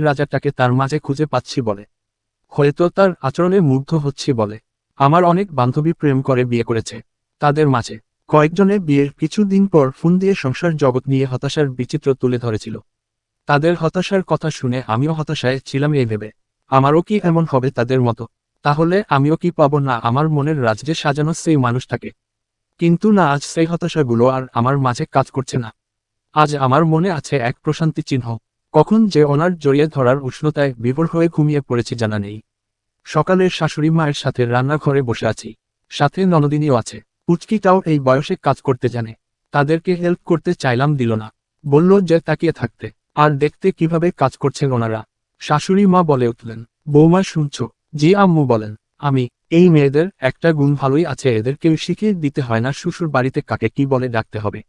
রাজাটাকে তার মাঝে খুঁজে পাচ্ছি বলে। হয়তো তার আচরণে মুগ্ধ হচ্ছি বলে। আমার অনেক বান্ধবী প্রেম করে বিয়ে করেছে। তাদের মাঝে কয়েকজনে বিয়ের কিছুদিন পর ফোন দিয়ে সংসার জগৎ নিয়ে হতাশার বিচিত্র তুলে ধরেছিল। তাদের হতাশার কথা শুনে আমিও হতাশায় ছিলাম এই ভেবে। আমারও কি এমন হবে তাদের মতো? তাহলে আমিও কি পাবো না আমার মনের রাজ্যে সাজানো সেই মানুষটাকে? কিন্তু না, আজ সেই হতাশাগুলো আর আমার মাঝে কাজ করছে না। আজ আমার মনে আছে এক প্রশান্তি চিহ্ন। কখন যে ওনার জড়িয়ে ধরার উষ্ণতায় বিভোর হয়ে ঘুমিয়ে পড়েছি জানা নেই। সকালে শাশুড়ি মায়ের সাথে রান্নাঘরে বসে আছি। সাথে ননদিনীও আছে। পুচকিটাও এই বয়সে কাজ করতে জানে। তাদেরকে হেল্প করতে চাইলাম দিল না। বলল যে তাকিয়ে থাকতে। আর দেখতে কীভাবে কাজ করছেন ওনারা। শাশুড়ি মা বলে উঠলেন, বৌমা, শুনছ? জি আম্মু বলেন, আমি, এই মেয়েদের একটা গুণ ভালোই আছে এদেরকেও শিখিয়ে দিতে হয় না, শ্বশুর বাড়িতে কাকে কি বলে ডাকতে হবে।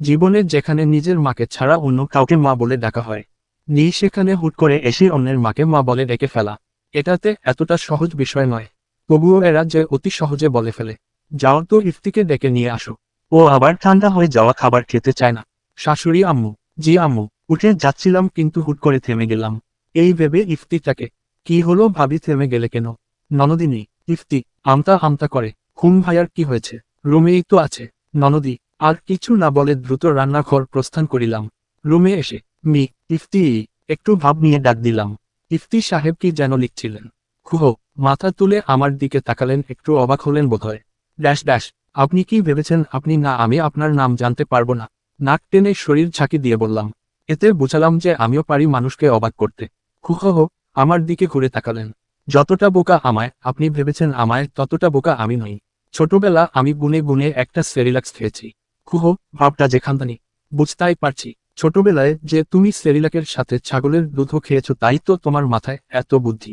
জীবনে যেখানে নিজের মাকে ছাড়া অন্য কাউকে মা বলে ডাকা হয় নি সেখানে হুট করে এসে অন্যের মাকে মা বলে ডেকে ফেলা। এটাতে এতটা সহজ বিষয় নয়। তবুও এরা যে অতি সহজে বলে ফেলে। যাও তো ইফতিকে ডেকে নিয়ে আসো। ও আবার ঠান্ডা হয়ে যাওয়া খাবার খেতে চায় না। শাশুড়ি, আম্মু, জি আম্মু, উঠে যাচ্ছিলাম কিন্তু হুট করে থেমে গেলাম। এই ভেবে ইফতিটাকে কি হলো ভাবি থেমে গেলে কেন? ননদিনী, ইফতি, আমতা আমতা করে, হুম ভাইয়ার কি হয়েছে? রুমেই তো আছে। ননদি, আর কিছু না বলে দ্রুত রান্নাঘর প্রস্থান করিলাম। রুমে এসে মি ইফতি একটু ভাব নিয়ে ডাক দিলাম। ইফতি সাহেব কি যেন লিখছিলেন। খুহ, মাথা তুলে আমার দিকে তাকালেন, একটু অবাক হলেন বোধহয়। ড্যাশ ড্যাশ, আপনি কি ভেবেছেন আপনি না আমি আপনার নাম জানতে পারব না? নাক টেনে শরীর ঝাঁকি দিয়ে বললাম, এতে বুঝালাম যে আমিও পারি মানুষকে অবাক করতে। খুহ, আমার দিকে ঘুরে তাকালেন, যতটা বোকা আমায়, আপনি ভেবেছেন আমায়, ততটা বোকা আমি নই। ছোটবেলা আমি গুনে গুনে একটা সেরিলাক্স খেয়েছি। খুহ, ভাবটা যেখানদানি বুঝতেই পারছি। ছোটবেলায় যে তুমি সেরিলাকের সাথে ছাগলের দুধও খেয়েছ তাই তো তোমার মাথায় এত বুদ্ধি।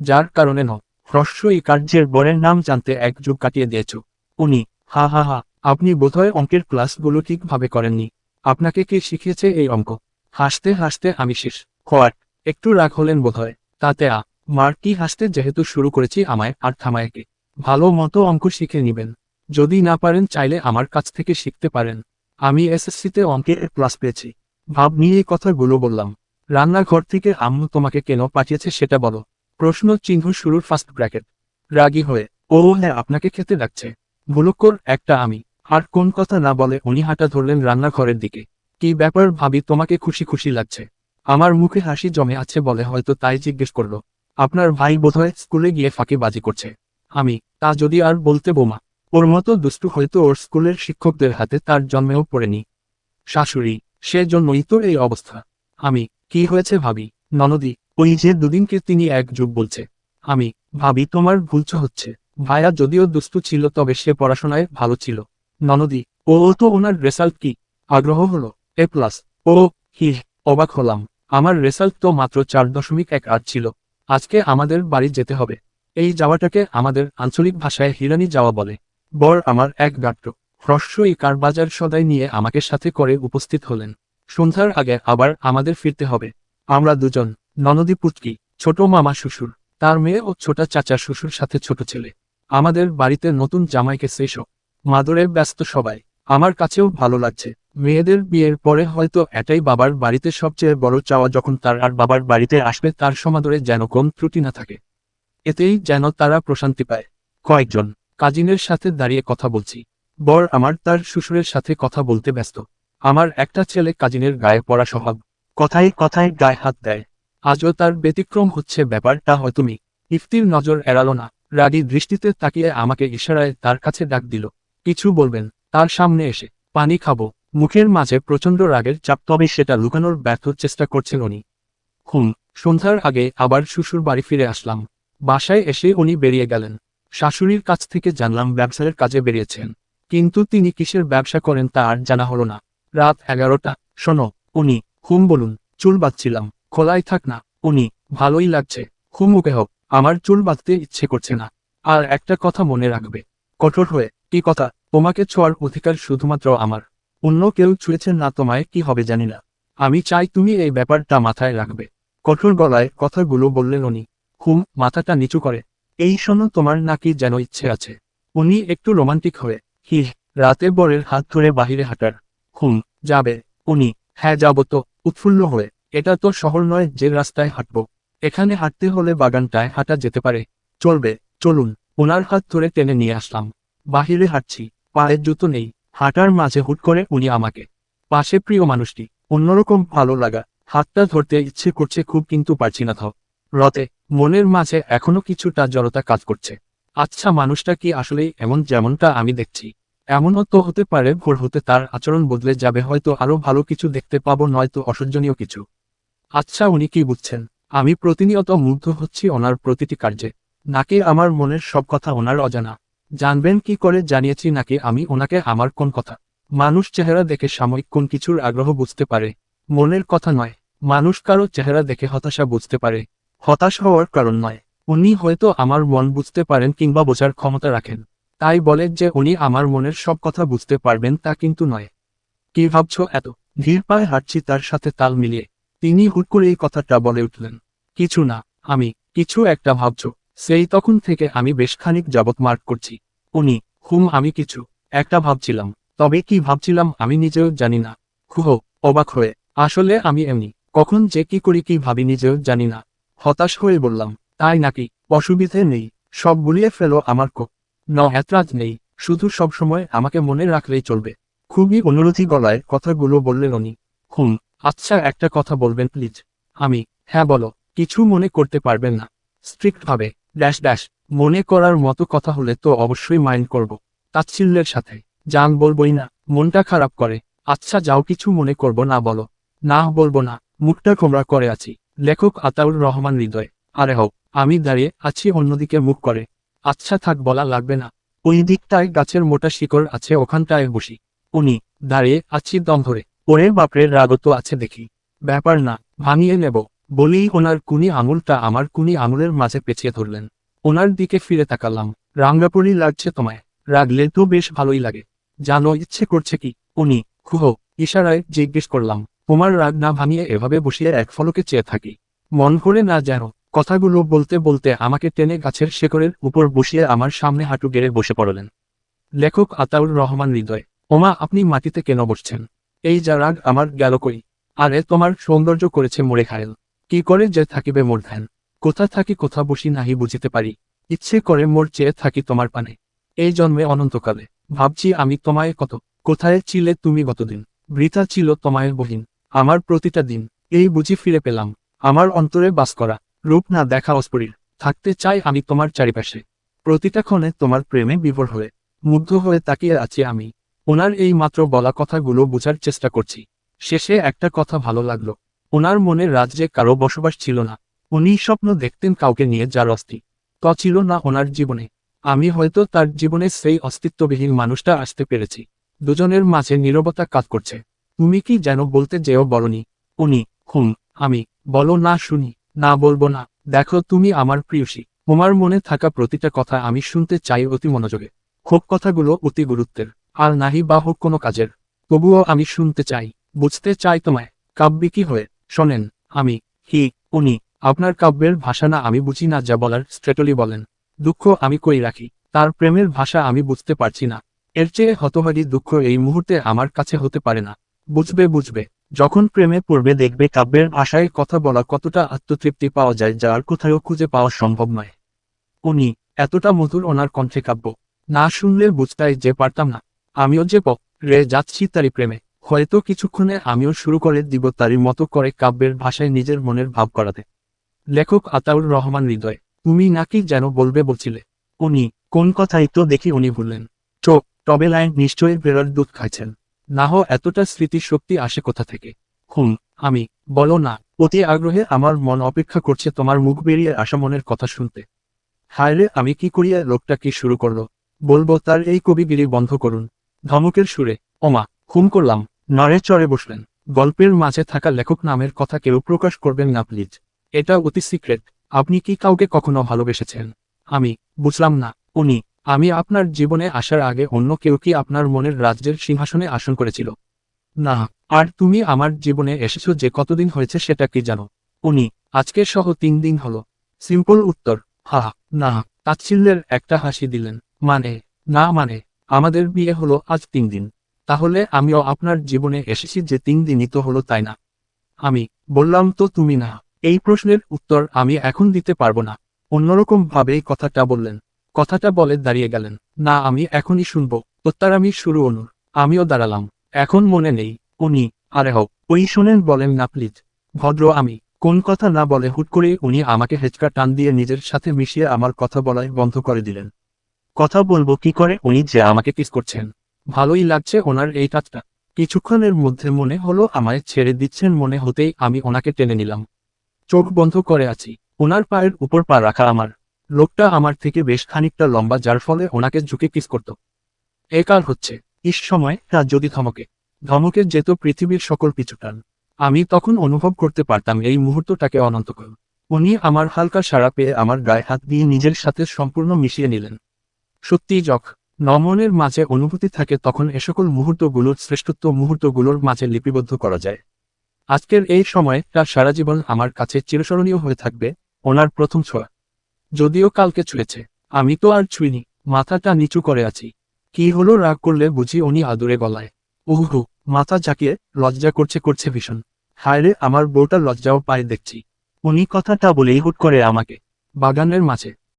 যার কারণে ন হ্রস্বই কার্যের বরের নাম জানতে এক যুগ কাটিয়ে দিয়েছ। উনি, হা হা হা, আপনি বোধহয় অঙ্কের ক্লাসগুলো ঠিকভাবে করেননি। আপনাকে কে শিখিয়েছে এই অঙ্ক? হাসতে হাসতে আমি শেষ। হোয়াট একটু রাগ হলেন বোধহয়। তাতে আ, মার কি হাসতে যেহেতু শুরু করেছি আমায় আর থামায়কে ভালো মতো অঙ্ক শিখে নিবেন। যদি না পারেন চাইলে আমার কাছ থেকে শিখতে পারেন। আমি এসএসসিতে অঙ্কে এ প্লাস পেয়েছি। ভাব নিয়ে এই কথাগুলো বললাম। রান্নাঘর থেকে আম্মু তোমাকে কেন পাঠিয়েছে সেটা বলো। প্রশ্ন চিহ্ন শুরুর ফার্স্ট ব্র্যাকেট রাগী হয়ে, ও হ্যাঁ আপনাকে খেতে ডাকছে। ভুলক্কর একটা আমি। আর কোন কথা না বলে উনি হাঁটা ধরলেন রান্নাঘরের দিকে। কি ব্যাপার ভাবি, তোমাকে খুশি খুশি লাগছে। আমার মুখে হাসি জমে আছে বলে হয়তো তাই জিজ্ঞেস করল। আপনার ভাই বোধহয় স্কুলে গিয়ে ফাঁকি বাজি করছে। আমি, তা যদি আর বলতে বোমা ওর মতো দুষ্টু হয়তো ওর স্কুলের শিক্ষকদের হাতে তার জন্মেও পড়েনি। শাশুড়ি, সে জন্যই তো এই অবস্থা। আমি, কি হয়েছে ভাবি? ননদি, ওই যে দুদিনকে তিনি এক যুগ বলছে। আমি, ভাবি তোমার ভুলছ হচ্ছে। ভাইয়া যদিও দুষ্টু ছিল তবে সে পড়াশোনায় ভালো ছিল। ননদি, ও তো ওনার রেজাল্ট কি? আগ্রহ হলো। এ প্লাস, ও, হি, অবাক হলাম। আমার রেজাল্ট তো মাত্র চার দশমিক এক আট ছিল। আজকে আমাদের বাড়ি যেতে হবে। এই যাওয়াটাকে আমাদের আঞ্চলিক ভাষায় হিরানি যাওয়া বলে। বর আমার এক গাট্ট হ্রস্বই কারবাজার সদাই নিয়ে আমাকে সাথে করে উপস্থিত হলেন। সন্ধ্যার আগে আবার আমাদের ফিরতে হবে। আমরা দুজন, ননদী পুটকি ছোট মামা শ্বশুর, তার মেয়ে ও ছোটা চাচা শ্বশুর সাথে ছোট ছেলে। আমাদের বাড়িতে নতুন জামাইকে শেষ মাদরে ব্যস্ত সবাই। আমার কাছেও ভালো লাগছে। মেয়েদের বিয়ের পরে হয়তো এটাই বাবার বাড়িতে সবচেয়ে বড় চাওয়া যখন তার আর বাবার বাড়িতে আসবে তার সমাদরে যেন কম ত্রুটি না থাকে। এতেই যেন তারা প্রশান্তি পায়। কয়েকজন কাজিনের সাথে দাঁড়িয়ে কথা বলছি। বর আমার তার শ্বশুরের সাথে কথা বলতে ব্যস্ত। আমার একটা ছেলে কাজিনের গায়ে পড়া স্বভাব। কথায় কথায় গায়ে হাত দেয়। আজও তার ব্যতিক্রম হচ্ছে ব্যাপারটা হয় তুমি। ইফতির নজর এড়ালো না। রাগী দৃষ্টিতে তাকিয়ে আমাকে ইশারায় তার কাছে ডাক দিল। কিছু বলবেন, তার সামনে এসে। পানি খাব। মুখের মাঝে প্রচণ্ড রাগের চাপ, তবে সেটা লুকানোর ব্যর্থ চেষ্টা করছেন উনি। হুম, সন্ধ্যার আগে আবার শ্বশুর বাড়ি ফিরে আসলাম। বাসায় এসে উনি বেরিয়ে গেলেন। শাশুড়ির কাছ থেকে জানলাম ব্যবসায়ের কাজে বেরিয়েছেন। কিন্তু তিনি কিসের ব্যবসা করেন তা আর জানা হলো না। রাত এগারোটা। শোনো, উনি হুম বলুন, চুল বাঁধছিলাম। খোলাই থাক না, উনি, ভালোই লাগছে। হুম ওকে হোক, আমার চুল বাঁধতে ইচ্ছে করছে না। আর একটা কথা মনে রাখবে। কঠোর হয়ে, কি কথা? তোমাকে ছোঁয়ার অধিকার শুধুমাত্র আমার। অন্য কেউ ছুঁয়েছেন না তোমায়, কি হবে জানি না। আমি চাই তুমি এই ব্যাপারটা মাথায় রাখবে। কঠোর গলায় কথাগুলো বললেন উনি। হুম মাথাটা নিচু করে। এই শোনো তোমার নাকি যেন ইচ্ছে আছে। উনি একটু রোমান্টিক হয়ে, হি রাতে বরের হাত ধরে বাহিরে হাঁটার। হুম, যাবে, উনি হ্যাঁ যাব তো, উৎফুল্ল হয়ে, এটা তো শহর নয় যে রাস্তায় হাঁটবো। এখানে হাঁটতে হলে বাগানটায় হাঁটা যেতে পারে। চলবে, চলুন ওনার হাত ধরে টেনে নিয়ে আসলাম। বাহিরে হাঁটছি, পায়ের জুতো নেই, হাঁটার মাঝে হুট করে উনি আমাকে। পাশে প্রিয় মানুষটি, অন্যরকম ভালো লাগা, হাতটা ধরতে ইচ্ছে করছে খুব কিন্তু পারছি না থাও রতে মনের মাঝে এখনও কিছুটা জড়তা কাজ করছে। আচ্ছা মানুষটা কি আসলেই এমন যেমনটা আমি দেখছি? এমনও তো হতে পারে ভোর হতে তার আচরণ বদলে যাবে, হয়তো আরও ভালো কিছু দেখতে পাবো, নয়তো অসহ্যনীয় কিছু। আচ্ছা উনি কি বুঝছেন? আমি প্রতিনিয়ত মুগ্ধ হচ্ছি ওনার প্রতিটি কার্যে। নাকি আমার মনের সব কথা ওনার অজানা? জানবেন কি করে জানিয়েছি নাকি আমি ওনাকে আমার কোন কথা? মানুষ চেহারা দেখে সাময়িক কোন কিছুর আগ্রহ বুঝতে পারে? মনের কথা নয়, মানুষ কারও চেহারা দেখে হতাশা বুঝতে পারে। হতাশ হওয়ার কারণ নয়। উনি হয়তো আমার মন বুঝতে পারেন কিংবা বোঝার ক্ষমতা রাখেন। তাই বলে যে উনি আমার মনের সব কথা বুঝতে পারবেন তা কিন্তু নয়। কি ভাবছ এত? ধীর পায়ে হাঁটছি তার সাথে তাল মিলিয়ে। তিনি হুট করে এই কথাটা বলে উঠলেন। কিছু না, আমি, কিছু একটা ভাবছ। সেই তখন থেকে আমি বেশ খানিক যাবৎ মার্ক করছি। উনি, হুম, আমি কিছু, একটা ভাবছিলাম। তবে কি ভাবছিলাম আমি নিজেও জানি না। খুহ, অবাক হয়ে, আসলে আমি এমনি। কখন যে কি করি কি ভাবি নিজেও জানি না। হতাশ হয়ে বললাম, তাই নাকি? অসুবিধে নেই, সব গুলিয়ে ফেলো আমার কো ন, এতরাজ নেই, শুধু সব সময় আমাকে মনে রাখলেই চলবে। খুবই অনুরোধী গলায় কথাগুলো বললেন উনি। হুম আচ্ছা একটা কথা বলবেন, প্লিজ। আমি হ্যাঁ বলো, কিছু মনে করতে পারবেন না। স্ট্রিক্ট ভাবে, ড্যাশ ড্যাশ, মনে করার মতো কথা হলে তো অবশ্যই মাইন্ড করব। তাচ্ছিল্যের সাথে, জান বলবই না, মনটা খারাপ করে। আচ্ছা যাও, কিছু মনে করব না, বলো। না, বলব না, মুখটা খোমরা করে আছি। লেখক আতাউর রহমান হৃদয়। আরে হোক আমি দাঁড়িয়ে আছি অন্যদিকে মুখ করে। আচ্ছা থাক, বলা লাগবে না। ওই দিকটায় গাছের মোটা শিকড় আছে, ওখানটায় বসি। উনি, দাঁড়িয়ে আছি দম ধরে। ওরে বাপরে রাগত আছে দেখি। ব্যাপার না, ভাঙিয়ে নেব। বলেই ওনার কুনি আঙুলটা আমার কুনি আঙুলের মাঝে পেঁচিয়ে ধরলেন। ওনার দিকে ফিরে তাকালাম। রাঙ্গাপুরি লাগছে তোমায়। রাগলে তো বেশ ভালোই লাগে। জানো, ইচ্ছে করছে কি? উনি, খুহ, ইশারায় জিজ্ঞেস করলাম। তোমার রাগ না ভাঙিয়ে এভাবে বসিয়ে এক ফলকে চেয়ে থাকি। মন করে না যেন কথাগুলো বলতে বলতে আমাকে টেনে গাছের শেকড়ের উপর বসিয়ে আমার সামনে হাঁটু গেড়ে বসে পড়লেন। লেখক আতাউর রহমান হৃদয়, ওমা আপনি মাটিতে কেন বসছেন? এই যা রাগ আমার গেল কই? আরে তোমার সৌন্দর্য করেছে মোড়ে খায়েল। কি করে যে থাকিবে মোর ধ্যান? কোথা থাকি কোথা বসি নাহি বুঝিতে পারি। ইচ্ছে করে মোর চেয়ে থাকি তোমার পানে। এই জন্মে অনন্তকালে। ভাবছি আমি তোমায় কত। কোথায় ছিলে তুমি গতদিন? বৃথা ছিল তোমায় বহিন। আমার প্রতিটা দিন, এই বুঝি ফিরে পেলাম। আমার অন্তরে বাস করা, রূপ না দেখা অস্পরীর থাকতে চাই আমি তোমার চারিপাশে। প্রতিটা ক্ষণে তোমার প্রেমে বিভোর হয়ে, মুগ্ধ হয়ে তাকিয়ে আছি আমি। ওনার এই মাত্র বলা কথাগুলো বোঝার চেষ্টা করছি। শেষে একটা কথা ভালো লাগল। ওনার মনে রাজ্যে কারও বসবাস ছিল না, উনি স্বপ্ন দেখতেন কাউকে নিয়ে যার অস্থি ত ছিল না ওনার জীবনে। আমি হয়তো তার জীবনে সেই অস্তিত্ববিহীন মানুষটা আসতে পেরেছি। দুজনের মাঝে নীরবতা কাজ করছে। তুমি কি যেন বলতে যেও বলনি। উনি, হুম, আমি, বলো না শুনি, না বলব না। দেখো তুমি আমার প্রিয়সী। তোমার মনে থাকা প্রতিটা কথা আমি শুনতে চাই অতি মনোযোগে। হোক কথাগুলো অতি গুরুত্বের। আর নাহি বা হোক কোনো কাজের। তবুও আমি শুনতে চাই, বুঝতে চাই তোমায়। কাব্যিকী হয়ে? শোনেন, আমি, হি, উনি, আপনার কাব্যের ভাষা না আমি বুঝি না যা বলার স্ট্রেটলি বলেন। দুঃখ আমি কই রাখি? তার প্রেমের ভাষা আমি বুঝতে পারছি না। এর চেয়ে হতভাগী দুঃখ এই মুহূর্তে আমার কাছে হতে পারে না। বুঝবে বুঝবে। যখন প্রেমে পড়বে, দেখবে কাব্যের ভাষায় কথা বলা কতটা আত্মতৃপ্তি পাওয়া যায় যা আর কোথাও খুঁজে পাওয়া সম্ভব নয়। উনি, এতটা মধুর ওনার কণ্ঠে কাব্য। না শুনলে বুঝতাই যে পারতাম না। আমিও যে পক রে যাচ্ছি তারই প্রেমে। হয়তো কিছুক্ষণে আমিও শুরু করে দিব তারই মতো করে কাব্যের ভাষায় নিজের মনের ভাব করাতে লেখক আতাউর রহমান হৃদয়, তুমি নাকি যেন বলবে বলছিলে। উনি, কোন কথাই তো দেখি উনি ভুললেন। চোখ, তবে লাইন নিশ্চয়ই বেরোর দুধ খাইছেন। না হো এতটা স্মৃতিশক্তি আসে কোথা থেকে। হুম। আমি বলো না অতি আগ্রহে আমার মন অপেক্ষা করছে তোমার মুখ বেরিয়ে আসা মনের কথা শুনতে। হায় রে আমি কি করিয়া লোকটা কি শুরু করল? বলব তার এই কবিগিরি বন্ধ করুন। ধমকের সুরে ওমা হুম করলাম। নড়ে চড়ে বসলেন। গল্পের মাঝে থাকা লেখক নামের কথা কেউ প্রকাশ করবেন না প্লিজ। এটা অতি সিক্রেট। আপনি কি কাউকে কখনো ভালোবেসেছেন? আমি বুঝলাম না। উনি আমি আপনার জীবনে আসার আগে অন্য কেউ কি আপনার মনের রাজ্যের সিংহাসনে আসন করেছিল? না। আর তুমি আমার জীবনে এসেছ যে কতদিন হয়েছে সেটা কি জানো? উনি, আজকে সহ তিন দিন হলো। সিম্পল উত্তর হা না। তাচ্ছিল্যের একটা হাসি দিলেন। মানে না মানে আমাদের বিয়ে হলো আজ তিন দিন। তাহলে আমিও আপনার জীবনে এসেছি যে তিন দিনই তো হলো তাই না? আমি বললাম, তো তুমি না? এই প্রশ্নের উত্তর আমি এখন দিতে পারব না। অন্যরকম ভাবেই কথাটা বললেন। কথাটা বলে দাঁড়িয়ে গেলেন। না, আমি এখনই শুনব। আমি শুরু, অনুর। আমিও দাঁড়ালাম। এখন মনে নেই। উনি, আরে হোক ওই শোনেন, বলেন না, প্লিজ। ভদ্র আমি। কোন কথা না বলে হুট করে উনি আমাকে হেঁচকা টান দিয়ে নিজের সাথে মিশিয়ে আমার কথা বলায় বন্ধ করে দিলেন। কথা বলব কি করে? উনি যে আমাকে কিস করছেন। ভালোই লাগছে ওনার এই টাচটা কিছুক্ষণের মধ্যে মনে হলো আমায় ছেড়ে দিচ্ছেন মনে হতেই আমি ওনাকে টেনে নিলাম। চোখ বন্ধ করে আছি। ওনার পায়ের উপর পা রাখা আমার। লোকটা আমার থেকে বেশ খানিকটা লম্বা, যার ফলে ওনাকে ঝুঁকে কিস করত। এ কার হচ্ছে। ইস সময় যদি ধমকে। ধমকে যেত পৃথিবীর সকল পিছুটান। আমি তখন অনুভব করতে পারতাম এই মুহূর্তটাকে অনন্তকাল। উনি আমার হালকা সাড়া পেয়ে আমার গায়ে হাত দিয়ে নিজের সাথে সম্পূর্ণ মিশিয়ে নিলেন। সত্যিই যখ নমনের মাঝে অনুভূতি থাকে তখন এ সকল মুহূর্তগুলোর শ্রেষ্ঠত্ব মুহূর্তগুলোর মাঝে লিপিবদ্ধ করা যায়। আজকের এই সময়, তার সারা জীবন আমার কাছে চিরস্মরণীয় হয়ে থাকবে, ওনার প্রথম ছোঁয়া। যদিও কালকে ছুঁয়েছে। আমি তো আর ছুঁইনি, মাথাটা নিচু করে আছি। কি হলো রাগ করলে বুঝি উনি আদুরে গলায়। উহু মাথা ঝাঁকিয়ে লজ্জা করছে করছে ভীষণ। হায়রে আমার বউটা লজ্জাও পায়ে দেখছি। উনি কথাটা বলেই হুট করে আমাকে, বাগানের মাঝে।